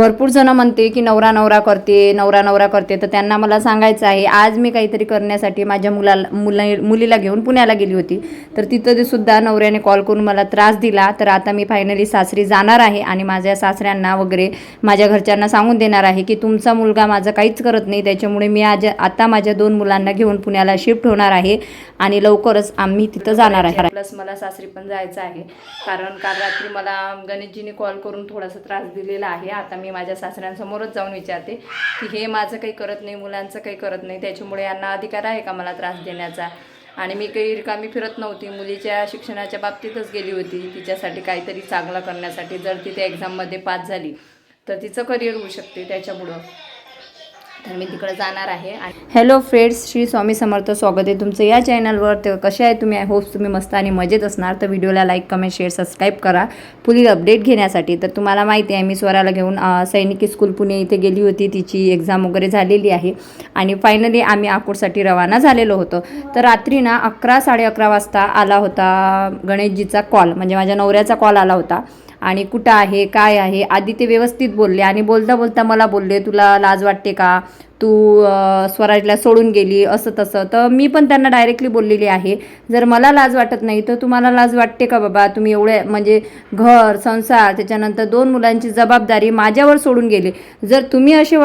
भरपूर जणं म्हणते की नवरा नवरा करते नवरा नवरा करते. तर त्यांना मला सांगायचं आहे आज मी काहीतरी करण्यासाठी माझ्या मुलाला मुला मुलीला घेऊन पुण्याला गेली होती. तर तिथं ते सुद्धा नवऱ्याने कॉल करून मला त्रास दिला. तर आता मी फायनली सासरी जाणार आहे आणि माझ्या सासऱ्यांना वगैरे माझ्या घरच्यांना सांगून देणार आहे की तुमचा मुलगा माझं काहीच करत नाही. त्याच्यामुळे मी आज आता माझ्या दोन मुलांना घेऊन पुण्याला शिफ्ट होणार आहे आणि लवकरच आम्ही तिथं जाणार आहे. प्लस मला सासरी पण जायचं आहे. कारण काल रात्री मला गणेशजीने कॉल करून थोडासा त्रास दिलेला आहे. आता मी मी माझ्या सासऱ्यांसमोरच जाऊन विचारते की हे माझं काही करत नाही मुलांचं काही करत नाही त्याच्यामुळे यांना अधिकार आहे का मला त्रास देण्याचा? आणि मी काही रिकामी फिरत नव्हती. मुलीच्या शिक्षणाच्या बाबतीतच गेली होती. तिच्यासाठी काहीतरी चांगलं करण्यासाठी जर ती त्या एक्झाममध्ये पास झाली तर तिचं करिअर होऊ शकते त्याच्यामुळं. तर मी तिकडे जाणार आहे आणि हॅलो फ्रेंड्स श्री स्वामी समर्थ स्वागत आहे तुमचं या चॅनलवर तर कसे आहे तुम्ही? आय होप्स तुम्ही मस्त आणि मजेत असणार. तर व्हिडिओला लाईक कमेंट शेअर सबस्क्राईब करा. पुढील अपडेट घेण्यासाठी. तर तुम्हाला माहिती आहे मी स्वराला घेऊन सैनिकी स्कूल पुणे इथे गेली होती. तिची एक्झाम वगैरे झालेली आहे. आणि फायनली आम्ही अकोटसाठी रवाना झालेलो होतो. तर रात्री ना अकरा साडे अकरा वाजता आला होता गणेशजीचा कॉल म्हणजे माझ्या नवऱ्याचा कॉल आला होता. आणि कुठं आहे काय आहे आधी ते व्यवस्थित बोलले आणि बोलता बोलता मला बोलले तुला लाज वाटते का? तू स्वराजला सोडून गेली असं तसं. तर मी पण त्यांना डायरेक्टली बोललेली आहे. जर मला लाज वाटत नाही तर तुम्हाला लाज वाटते का बाबा? तुम्ही एवढे म्हणजे घर संसार त्याच्यानंतर दोन मुलांची जबाबदारी माझ्यावर सोडून गेली. जर तुम्ही असे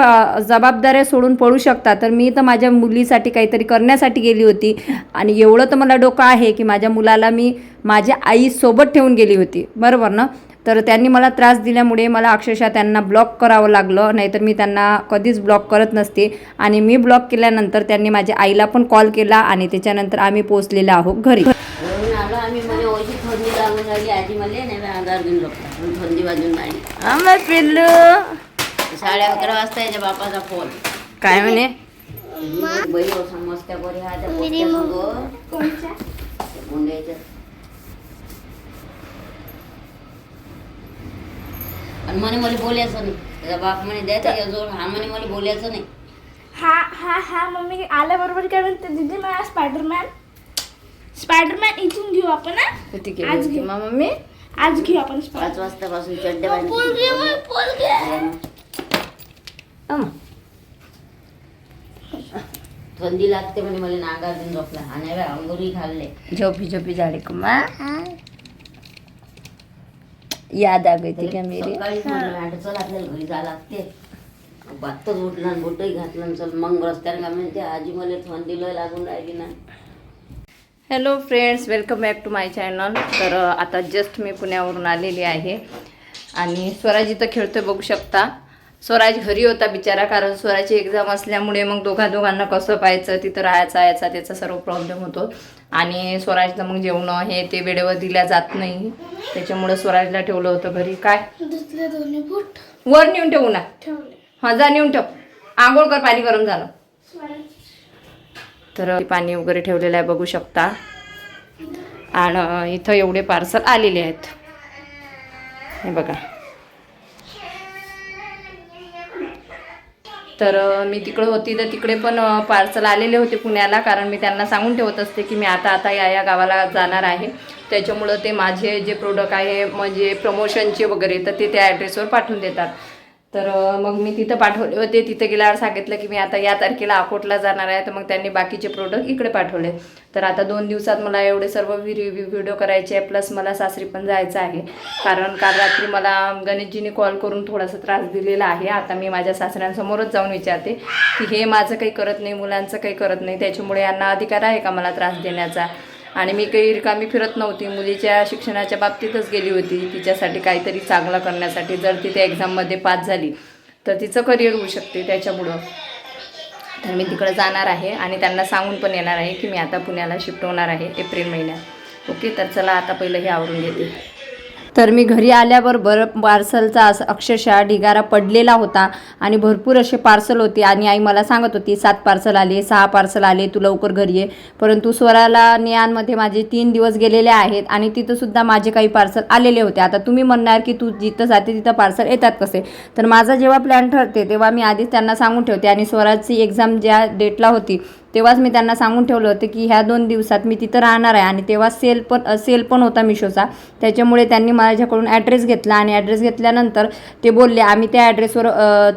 जबाबदाऱ्या सोडून पडू शकता तर मी तर माझ्या मुलीसाठी काहीतरी करण्यासाठी गेली होती. आणि एवढं तर मला डोकं आहे की माझ्या मुलाला मी माझ्या आईसोबत ठेवून गेली होती. बरोबर ना? तर त्यांनी मला त्रास दिल्यामुळे मला अक्षरशः त्यांना ब्लॉक करावं लागलं. नाहीतर मी त्यांना कधीच ब्लॉक करत नसते. आणि मी ब्लॉक केल्यानंतर त्यांनी माझ्या आईला पण कॉल केला आणि त्याच्यानंतर आम्ही पोचलेलो आहोत घरी. म्हणजे पिल्लू. साडे अकरा वाजता याच्या बापाचा फोन काय म्हणे? बाई हो हा. आणि म्हणे मला बोलायचं नाही. त्याचा बाप म्हणे द्या त्याच्याजवळ हा म्हणे मला बोलायचं नाही. हा हा हा मम्मी आल्याबरोबर काय म्हणते? दीदी मला स्पायडरमॅन स्पायडरमॅन इथून घेऊ आपण हा? किती आज केली घे. होती मम्मी? आज घेऊ आपण पाच वाजतापासून चड्डे थंडी लागते म्हणे मला नागार देऊन झोपला आणि बा अंगुरी खाल्ले. झोपी झोपी झाडे कुमा. याद आ गई थी क्या मेरी. सकाळीच म्हणलं मॅडम चल आपल्याला घरी जायला लागते. बातच उठला आणि बोटही घातलं चल मग रस्त्याने का म्हणते आजी मला थंडीला लागून राहिली ना hello friends welcome back to my channel तर आता जस्ट मी पुण्यावरून आलेली आहे. आणि स्वराज इथं खेळतोय बघू शकता. स्वराज घरी होता बिचारा कारण स्वराची एक्झाम असल्यामुळे मग दोघा दोघांना कसं पाहायचं तिथं राहायचा यायचा त्याचा सर्व प्रॉब्लेम होतो. आणि स्वराजला मग जेवणं हे ते वेळेवर दिल्या जात नाही. त्याच्यामुळे स्वराजला ठेवलं होतं घरी. काय? दुसरे दोन्ही वर नेऊन ठेवू ना. ठेवले. हा जा नेऊन ठेव. आंघोळ कर पाणी गरम झालं. तर पाणी वगैरे ठेवलेलं आहे बघू शकता. आणि इथं एवढे पार्सल आलेले आहेत. हे बघा. तर मी तिकडं होती तर तिकडे पण पार्सल आलेले होते पुण्याला कारण मी त्यांना सांगून ठेवत असते की मी आता आता या या गावाला जाणार आहे. त्याच्यामुळं ते माझे जे प्रोडक्ट आहे म्हणजे प्रमोशनचे वगैरे तर ते त्या ॲड्रेसवर पाठवून देतात. तर मग मी तिथं पाठवले होते. तिथं गेल्यावर सांगितलं की मी आता या तारखेला अकोटला जाणार आहे. तर मग त्यांनी बाकीचे प्रोडक्ट इकडे पाठवले. तर आता दोन दिवसात मला एवढे सर्व रिव्ह्यू व्हिडिओ करायचे आहे. प्लस मला सासरी पण जायचं आहे. कारण काल रात्री मला गणेशजीने कॉल करून थोडासा त्रास दिलेला आहे. आता मी माझ्या सासऱ्यांसमोरच जाऊन विचारते की हे माझं काही करत नाही मुलांचं काही करत नाही. त्याच्यामुळे यांना अधिकार आहे का मला त्रास देण्याचा? आणि मी काही रिकामी फिरत नव्हती. मुलीच्या शिक्षणाच्या बाबतीतच गेली होती. तिच्यासाठी काहीतरी चांगलं करण्यासाठी जर ती त्या एक्झाममध्ये पास झाली तर तिचं करिअर होऊ शकते त्याच्यामुळं. तर मी तिकडं जाणार आहे आणि त्यांना सांगून पण येणार आहे की मी आता पुण्याला शिफ्ट होणार आहे एप्रिल महिन्यात. ओके तर चला आता पहिलं हे आवरून घेते. तर मी घरी आल्यावर पार्सलचा असं अक्षरशः ढिगारा पडलेला होता आणि भरपूर असे पार्सल होते आणि आई मला सांगत होती सात पार्सल आले सहा पार्सल आले तू लवकर घरी ये. परंतु स्वराला नियांमध्ये माझे तीन दिवस गेलेले आहेत आणि तिथंसुद्धा माझे काही पार्सल आलेले होते. आता तुम्ही म्हणणार की तू जिथं जाते तिथं पार्सल येतात कसे? तर माझा जेव्हा प्लॅन ठरते तेव्हा मी आधीच त्यांना सांगून ठेवते आणि स्वराची एक्झाम ज्या डेटला होती तेव्हाच मी त्यांना सांगून ठेवलं होतं की ह्या दोन दिवसात मी तिथं राहणार आहे. आणि तेव्हा सेल पण सेल पण होता मिशोचा त्याच्यामुळे त्यांनी माझ्याकडून ॲड्रेस घेतला आणि ॲड्रेस घेतल्यानंतर ते बोलले आम्ही त्या ॲड्रेसवर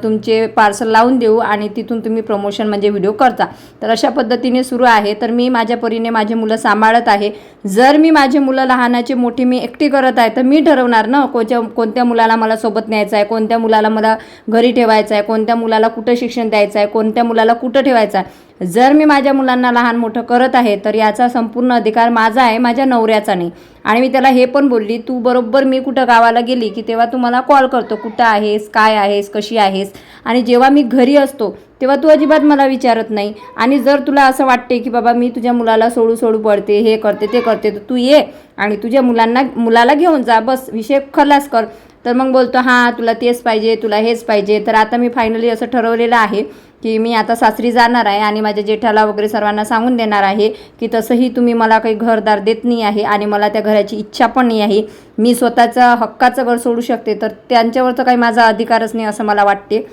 तुमचे पार्सल लावून देऊ आणि तिथून तुम्ही प्रमोशन म्हणजे व्हिडिओ करता. तर अशा पद्धतीने सुरू आहे. तर मी माझ्या परीने माझे मुलं सांभाळत आहे. जर मी माझे मुलं लहानाचे मोठी मी एकटी करत आहे तर मी ठरवणार ना कोणत्या कोणत्या मुलाला मला सोबत न्यायचं आहे कोणत्या मुलाला मला घरी ठेवायचं आहे कोणत्या मुलाला कुठं शिक्षण द्यायचं आहे कोणत्या मुलाला कुठं ठेवायचं आहे. जर मी माझ्या मुलांना लहान मोठं करत आहे तर याचा संपूर्ण अधिकार माझा आहे माझ्या नवऱ्याचा नाही. आणि मी त्याला हे पण बोलली तू बरोबर मी कुठं गावाला गेली की तेव्हा तू मला कॉल करतो कुठं आहेस काय आहेस कशी आहेस? आणि जेव्हा मी घरी असतो तेव्हा तू अजिबात मला विचारत नाही. आणि जर तुला असं वाटते की बाबा मी तुझ्या मुलाला सोडू सोडू पडते हे करते ते करते तर तू ये आणि तुझ्या मुलांना मुलाला घेऊन जा. बस विषय खलास कर. तर मग बोलतो हां तुला तेच पाहिजे तुला हेच पाहिजे. तर आता मी फायनली असं ठरवलेलं आहे की मी आता सासरी जाणार आहे आणि माझ्या जेठाला वगैरे सर्वांना सांगून देणार आहे की तसंही तुम्ही मला काही घरदार देत नाही आहे आणि मला त्या घराची इच्छा पण नाही आहे. मी स्वतःचं हक्काचं घर सोडू शकते तर त्यांच्यावर तर काही माझा अधिकारच नाही असं मला वाटते.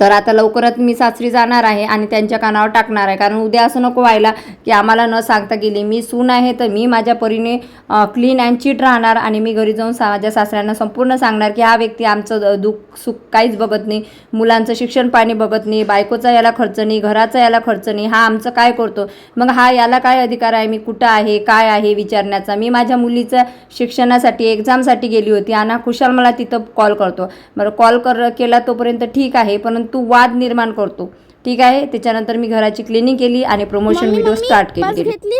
तर आता लवकरच मी सासरी जाणार आहे आणि त्यांच्या कानावर टाकणार आहे. कारण उद्या असं नको व्हायला की आम्हाला न सांगता गेली. मी सून आहे तर मी माझ्या परीने क्लीन अँड चीट राहणार आणि मी घरी जाऊन सा माझ्या सासऱ्यांना संपूर्ण सांगणार की हा व्यक्ती आमचं दुःख सुख काहीच बघत नाही. मुलांचं शिक्षण पाणी बघत नाही. बायकोचा याला खर्च नाही. घराचा याला खर्च नाही. हा आमचं काय करतो? मग हा याला काय अधिकार आहे? मी कुठं आहे? काय आहे विचारण्याचा? मी माझ्या मुलीचं शिक्षणासाठी एक्झामसाठी गेली होती. आणि खुशाल मला तिथं कॉल करतो. बरं कॉल कर केला तोपर्यंत ठीक आहे. परंतु वाद निर्माण करतो. ठीक आहे? त्याच्यानंतर मी घराची क्लिनिंग केली आणि प्रमोशन व्हिडिओ स्टार्ट केली. घेतली?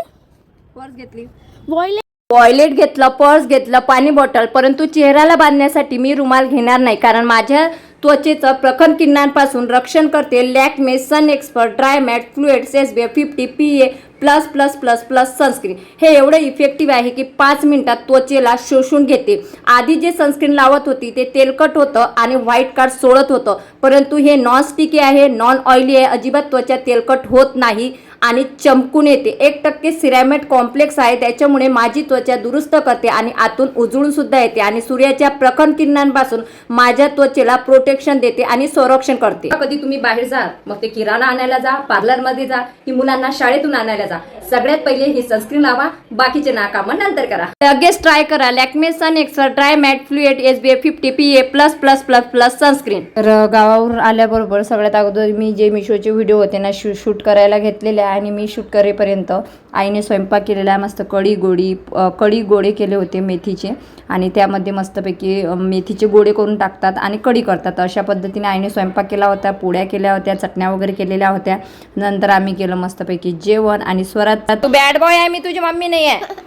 पर्स घेतली. वॉयलेट टॉयलेट घेतलं पर्स घेतलं पाणी बॉटल परंतु चेहऱ्याला बांधण्यासाठी मी रुमाल घेणार नाही. कारण माझ्या त्वचेचं प्रखर किरणांपासून रक्षण करते. Lakme sun expert dry matte fluids S B fifty P A plus plus plus plus sunscreen. हे एवढं इफेक्टिव्ह आहे की पाच मिनिटात त्वचेला शोषून घेते. आधी जे सनस्क्रीन लावत होती ते तेलकट होतं आणि व्हाईट कार्ड सोडत होतं. परंतु हे नॉन स्टिकी आहे नॉन ऑइली आहे अजिबात त्वचा तेलकट होत नाही. आणि चमकून येते. एक टक्के सिरॅमेट कॉम्प्लेक्स आहे त्याच्यामुळे माझी त्वचा दुरुस्त करते आणि आतून उजळून सुद्धा येते आणि सूर्याच्या प्रखर किरणांपासून माझ्या त्वचेला प्रोटेक्शन देते आणि संरक्षण करते. कधी तुम्ही बाहेर जा मग ते किराणा आणायला जा पार्लरमध्ये जा की मुलांना शाळेतून आणायला जा. सगळ्यात पहिले ही सनस्क्रीन लावा बाकीचे नाका मग नंतर करा. लगेच ट्राय करा. Lakme sun expert dry matte fluid S B F fifty P A plus plus plus plus sunscreen तर गावावर आल्याबरोबर सगळ्यात अगोदर मी जे मिशोचे व्हिडिओ होते ना शूट करायला घेतलेले आणि मी शूट करेपर्यंत आईने स्वयंपाक केलेला आहे मस्त कढी गोडी कढी गोडे केले होते मेथीचे. आणि त्यामध्ये मस्तपैकी मेथीचे गोडे करून टाकतात आणि कढी करतात. अशा पद्धतीने आईने स्वयंपाक केला होता पोळ्या केल्या होत्या चटण्या वगैरे केलेल्या होत्या. नंतर आम्ही केलं मस्तपैकी जेवण आणि स्वरात. तू बॅड बॉय आहे मी तुझी मम्मी नाही आहे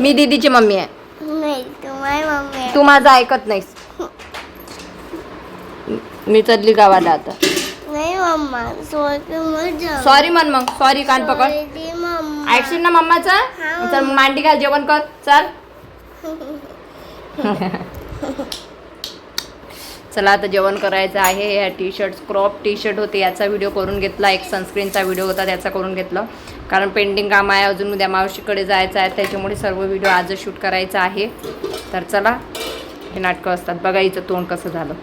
मी दीदीची मम्मी आहे. तू माझं ऐकत नाहीस. मी चढली गावाला आता. नाही मम्मा. सॉरी सॉरी म्हण मग. सॉरी कान पकड. मम्मा. ऐकशील ना मम्माचा चल? मग मांडी घाल जेवण कर. चल. चला आता जेवण करायचं आहे. या T shirt crop T shirt होते. याचा व्हिडिओ करून घेतला. एक सनस्क्रीनचा व्हिडिओ होता त्याचा करून घेतला. कारण पेंडिंग काम आहे. अजून उद्या मावशीकडे जायचं आहे. त्याच्यामुळे सर्व व्हिडिओ आजच शूट करायचा आहे. तर चला हे नाटकं असतात. बघायचं तोंड कसं झालं.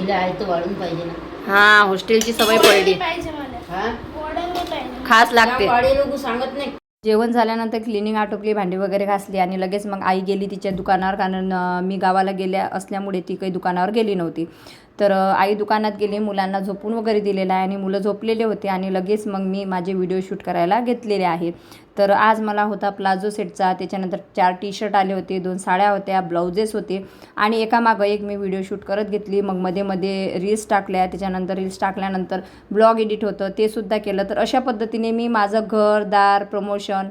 तिला आहे तर वाढून पाहिजे ना. हां हॉस्टेलची सवय पडली. पाहिजे मला. हा? गोडं नाही पाहिजे. खास लागते. वाढे लोक सांगत नाही. जेवण झाल्यानंतर क्लिनिंग आटोपली भांडी वगैरे घासली आणि लगेच मग आई गेली तिच्या दुकानावर कारण अं, मी गावाला गेल्या असल्यामुळे ती काही दुकानावर गेली नव्हती. तर आई दुकानात गेली मुलांना झोपून वगैरे दिलेलं आहे आणि मुलं झोपलेले होते आणि लगेच मग मी माझे व्हिडिओ शूट करायला घेतलेले आहे तर आज मला होता प्लाझो सेटचा त्याच्यानंतर चार टी शर्ट आले होते दोन साड्या होत्या ब्लाउजेस होते आणि एकामागं एक मी व्हिडिओ शूट करत घेतली. मग मध्ये मध्ये रील्स टाकल्या त्याच्यानंतर रील्स टाकल्यानंतर ब्लॉग एडिट होतं ते सुद्धा केलं. तर अशा पद्धतीने मी माझं घर दार प्रमोशन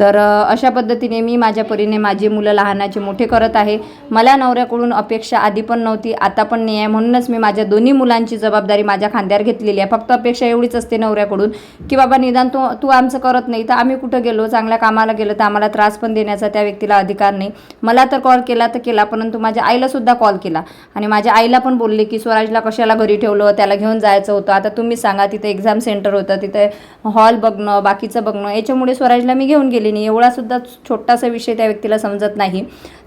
तर अशा पद्धतीने मी माझ्या परीने माझी मुलं लहानाचे मोठे करत आहे. मला नवऱ्याकडून अपेक्षा आधी पण नव्हती आता पण नाही आहे. म्हणूनच मी माझ्या दोन्ही मुलांची जबाबदारी माझ्या खांद्यावर घेतलेली आहे. फक्त अपेक्षा एवढीच असते नवऱ्याकडून की बाबा निदान तू तू आमचं करत नाही तर आम्ही कुठं गेलो? चांगल्या कामाला गेलो तर आम्हाला त्रास पण देण्याचा त्या व्यक्तीला अधिकार नाही. मला तर कॉल केला तर केला परंतु माझ्या आईलासुद्धा कॉल केला. आणि माझ्या आईला पण बोलले की स्वराजला कशाला घरी ठेवलं? त्याला घेऊन जायचं होतं. आता तुम्ही सांगा तिथे एक्झाम सेंटर होतं तिथे हॉल बघणं बाकीचं बघणं. याच्यामुळे स्वराजला मी घेऊन गेली. नाही. एवढा सुद्धा छोटासा विषय त्या व्यक्तीला समजत नाही.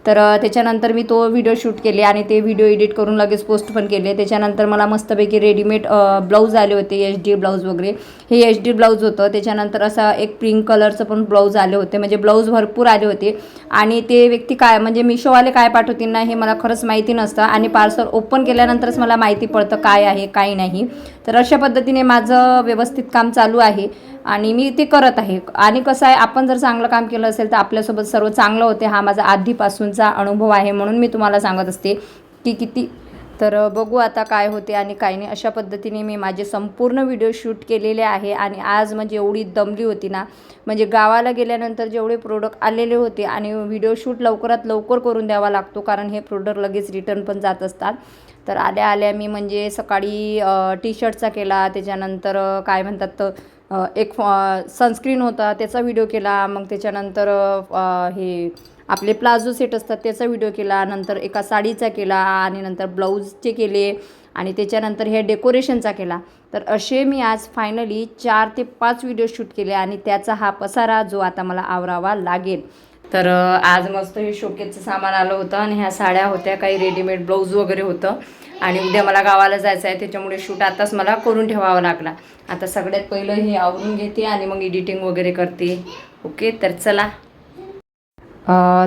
तर त्याच्यानंतर मी तो व्हिडिओ शूट केले आणि ते व्हिडिओ एडिट करून लगेच पोस्ट पण केले. त्याच्यानंतर मला मस्तपैकी रेडीमेड ब्लाऊज आले होते एच डी ब्लाऊज वगैरे. हे एच डी ब्लाऊज होतं. त्याच्यानंतर असं एक पिंक कलरचं पण ब्लाऊज आले होते. म्हणजे ब्लाऊज भरपूर आले होते. आणि ते व्यक्ती काय म्हणजे मिशोवाले काय पाठवतील ना हे मला खरंच माहिती नसतं. आणि पार्सल ओपन केल्यानंतरच मला माहिती पडतं काय आहे काय नाही. तर अशा पद्धतीने माझं व्यवस्थित काम चालू आहे. आणि मी ते करत आहे. आणि कसं आहे आपण जर चांगलं काम केलं असेल तर आपल्यासोबत सर्व चांगलं होते. हा माझा आधीपासून तुमचा अनुभव आहे म्हणून मी तुम्हाला सांगत असते की किती. तर बघू आता काय होते आणि काय नाही. अशा पद्धतीने मी माझे संपूर्ण व्हिडिओ शूट केलेले आहे आणि आज म्हणजे एवढी दमली होती ना. म्हणजे गावाला गेल्यानंतर जेवढे प्रोडक्ट आलेले होते आणि व्हिडिओ शूट लवकरात लवकर करून द्यावा लागतो कारण हे प्रोडक्ट लगेच रिटर्न पण जात असतात. तर आल्या आल्या मी म्हणजे सकाळी टी शर्टचा केला त्याच्यानंतर काय म्हणतात तर एक सनस्क्रीन होता त्याचा व्हिडिओ केला मग त्याच्यानंतर हे आपले प्लाझो सेट असतात त्याचा व्हिडिओ केला नंतर एका साडीचा केला आणि नंतर ब्लाऊजचे केले आणि त्याच्यानंतर हे डेकोरेशनचा केला. तर असे मी आज फायनली चार ते पाच व्हिडिओ शूट केले आणि त्याचा हा पसारा जो आता मला आवरावा लागेल. तर आज मस्त हे शोकेचं सामान आलं होतं आणि ह्या साड्या होत्या काही रेडीमेड ब्लाऊज वगैरे होतं. आणि उद्या मला गावाला जायचं आहे त्याच्यामुळे शूट आताच मला करून ठेवावा लागला. आता सगळ्यात पहिलं हे आवरून घेते आणि मग एडिटिंग वगैरे करते. ओके तर चला.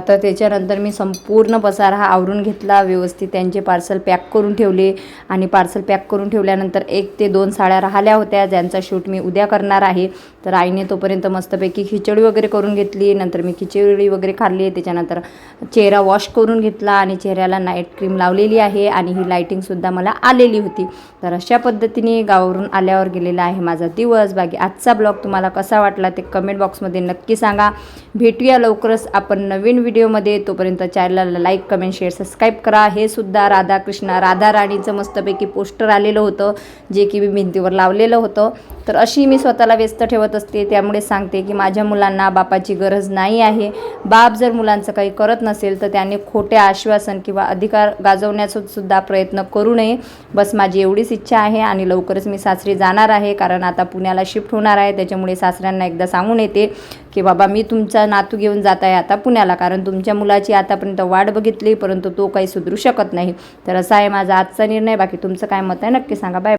तर त्याच्यानंतर मी संपूर्ण पसार हा आवरून घेतला व्यवस्थित त्यांचे पार्सल पॅक करून ठेवले. आणि पार्सल पॅक करून ठेवल्यानंतर एक ते दोन साड्या राहिल्या होत्या ज्यांचा शूट मी उद्या करणार आहे. तर आईने तोपर्यंत मस्तपैकी खिचडी वगैरे करून घेतली. नंतर मी खिचडी वगैरे खाल्ली. त्याच्यानंतर चेहरा वॉश करून घेतला आणि चेहऱ्याला नाईट क्रीम लावलेली आहे आणि ही लाईटिंगसुद्धा मला आलेली होती. तर अशा पद्धतीने गावावरून आल्यावर गेलेला आहे माझा दिवस. बाकी आजचा ब्लॉग तुम्हाला कसा वाटला ते कमेंट बॉक्समध्ये नक्की सांगा. भेटूया लवकरच आपण नवीन व्हिडिओमध्ये तोपर्यंत चॅनलला लाईक कमेंट शेअर सबस्क्राईब करा. हे सुद्धा राधाकृष्ण राधा राणीचं मस्तपैकी पोस्टर आलेलं होतं जे की मी भिंतीवर लावलेलं होतं. तर अशी मी स्वतःला व्यस्त ठेवत असते त्यामुळे सांगते की माझ्या मुलांना बापाची गरज नाही आहे. बाप जर मुलांचं काही करत नसेल तर त्याने खोटे आश्वासन किंवा अधिकार गाजवण्याचा सुद्धा प्रयत्न करू नये. बस माझी एवढीच इच्छा आहे आणि लवकरच मी सासरी जाणार आहे कारण आता पुण्याला शिफ्ट होणार आहे त्याच्यामुळे सासऱ्यांना एकदा सांगून येते. की बाबा मी तुमचा नातू घेऊन जात आहे आता पुण्याला कारण तुमच्या मुलाची आतापर्यंत वाट बघितली परंतु तो काही सुधरू शकत नाही. तर असा आहे माझा आजचा निर्णय. बाकी तुमचं काय मत आहे नक्की सांगा. बाय